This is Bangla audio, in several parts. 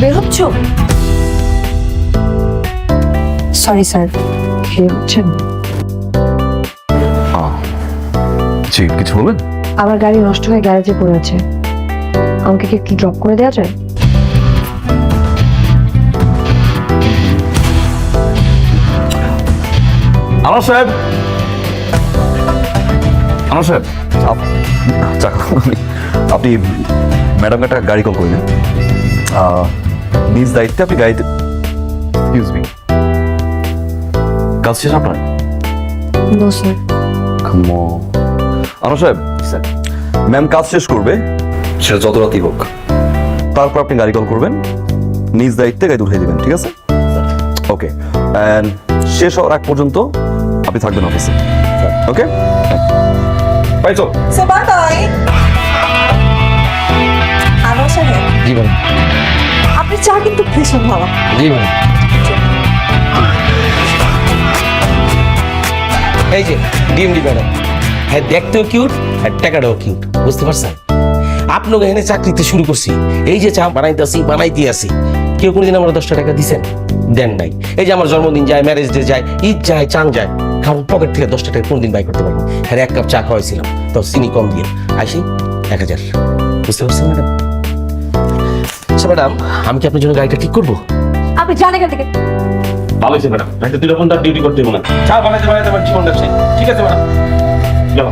করছ সরি স্যার খেয়ে হচ্ছেন জি কিছু বলবেন? আমার গাড়ি নষ্ট হয়ে গ্যারেজে পড়ে আছে। আমাকে কি একটু ড্রপ করে দেওয়া যায়? আনোয়ার সাহেব! আনোয়ার সাহেব আপনি ম্যাডামকে একটা গাড়ি কল করলেন। নিজ দায়িত্বে আপনি গাড়িতে এক্সকিউজ মি কাজ শেষ আপনার নো সাহেব স্যার ম্যাম কাজ শেষ করবে সেটা যত রাতই হোক। তারপর আপনি গাড়ি কল করবেন। নিজ দায়িত্বে গাড়ি উঠিয়ে দিবেন ঠিক আছে? ওকে অ্যান্ড শেষ হওয়ার আগ পর্যন্ত আপনি থাকবেন অফিসে ওকে বাই চল স্যার বাই বাই আনোয়ার সাহেব জি ম্যাডাম আপনি চা কিন্তু ভীষণ ভালো এই যে ডিএমডি ম্যাডাম হ্যাঁ দেখতেও কিউট আর টাকাটাও কিউট বুঝতে পারছেন? আপনাকে এখানে চাকরিতে শুরু করছি। এই যে চা বানাইতেছি বানাইতে আসি কেউ কোনোদিন আমার দশটা টাকা দিছেন? দেন নাই। এই যে আমার জন্মদিন যায় ম্যারেজ ডে যায়, ঈদ যায়, চান যায় আমার পকেট থেকে দশটা টাকা কোনোদিন বাই করতে পারব হ্যাঁ এক কাপ চা খাওয়াইছিলাম। তো চিনি কম দিয়ে। আসি, এক হাজার। বুঝতে পারছেন ম্যাডাম ম্যাডাম আমি কি আপনার জন্য গাড়িটা ঠিক করব? আপনি জানেন এখান থেকে। ভালো হয়েছে ম্যাডাম। একটা দুই রকম তার ডিউটি করতে হবে না। চা বানাতে বানাতে আমার জীবন যাচ্ছে। ঠিক আছে ম্যাডাম। চলো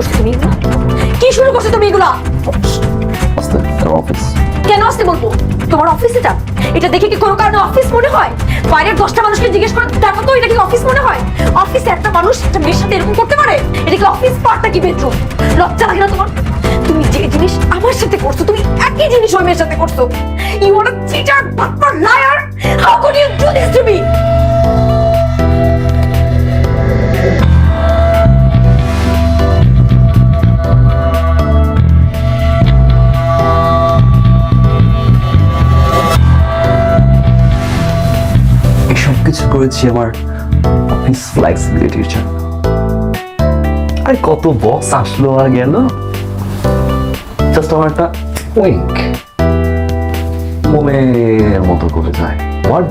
করছ তুমি? কি শুরু করছ তুমি এগুলা? আস্তে অফিস কেন আসতে বলব? তোমার অফিস এটা? এটা দেখে কি কোনো কারণে অফিস মনে হয়? বাইরের দশটা মানুষকে জিজ্ঞেস করে দেখো তো এটা কি অফিস মনে হয়? অফিসে একটা মানুষ একটা মেয়ের সাথে এরকম করতে পারে? এটা কি অফিস পার্টটা কি বেডরুম লজ্জা লাগে না তোমার? তুমি যে জিনিস আমার সাথে করছ তুমি একই জিনিস মেয়ের সাথে করছ। ইউ আর আ চিটার বাটপার liar how could you do this to me করেছি আমার। অফিস ফ্লেক্সিবিলিটির জন্য আর কত বক্স আসলো আর গেল। জাস্ট আমার একটা উইঙ্ক মতো করে যায়। হোয়াট